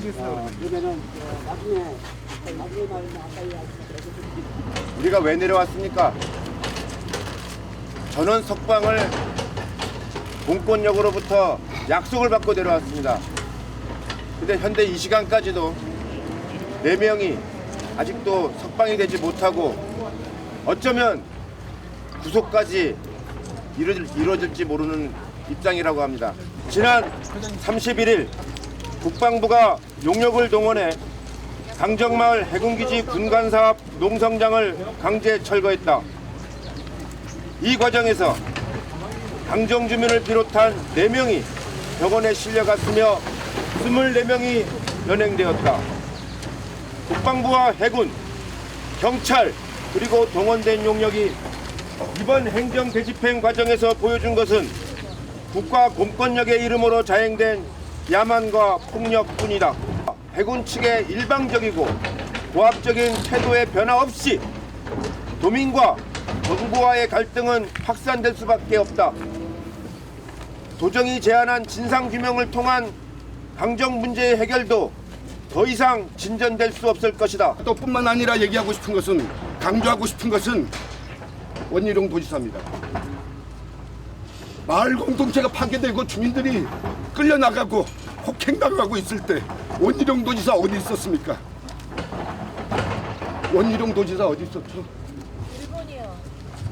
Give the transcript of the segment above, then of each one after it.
하겠어요. 그러면은 어, 나중에 나중에 말하면 아까 이야기했던 우리가 왜 내려왔습니까? 전원 석방을 공권력으로부터 약속을 받고 내려왔습니다. 근데 현재 이 시간까지도 네 명이 아직도 석방이 되지 못하고 어쩌면 구속까지 이루어질, 이루어질지 모르는 입장이라고 합니다. 지난 31일 국방부가 용역을 동원해 강정마을 해군기지 군관사업 농성장을 강제 철거했다. 이 과정에서 강정 주민을 비롯한 4명이 병원에 실려갔으며 24명이 연행되었다. 국방부와 해군, 경찰, 그리고 동원된 용력이 이번 행정 대집행 과정에서 보여준 것은 국가 공권력의 이름으로 자행된 야만과 폭력뿐이다. 해군 측의 일방적이고 고압적인 태도의 변화 없이 도민과 정부와의 갈등은 확산될 수밖에 없다. 도정이 제안한 진상규명을 통한 강정 문제의 해결도 더 이상 진전될 수 없을 것이다. 또 뿐만 아니라 얘기하고 싶은 것은 강조하고 싶은 것은 원희룡 도지사입니다. 마을 공동체가 파괴되고 주민들이 끌려나가고 폭행당하고 있을 때 원희룡 도지사 어디 있었습니까? 원희룡 도지사 어디 있었죠? 일본이요.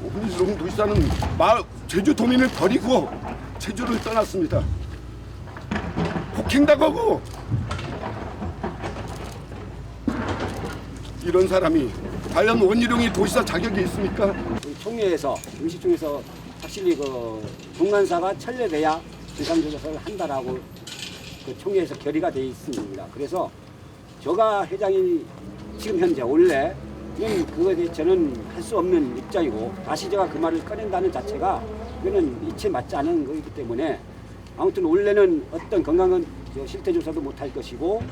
원희룡 도지사는 마을 제주 도민을 버리고 제주를 떠났습니다. 폭행당하고 이런 사람이 과연 원희룡이 도지사 자격이 있습니까? 총회에서 임시총회에서 확실히 그 동간사가 철회돼야 진상조사를 한다라고 그 총회에서 결의가 돼 있습니다. 그래서 저가 회장이 지금 현재 원래 는 그거에 대해 저는 할 수 없는 입장이고 다시 제가 그 말을 꺼낸다는 자체가 이거는 이체 맞지 않은 거기 때문에 아무튼 원래는 어떤 건강은 저 실태 조사도 못할 것이고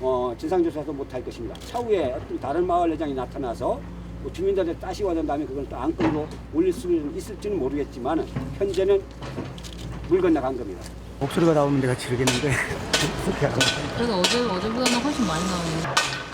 어, 진상 조사도 못할 것입니다. 차후에 어떤 다른 마을 회장이 나타나서 뭐 주민들한테 따시고 한 다음에 그걸 또 안건으로 올릴 수 있을지는 모르겠지만 현재는 물 건너간 겁니다. 목소리가 나오면 내가 지르겠는데. 그래도 어제 어제보다는 훨씬 많이 나오네요.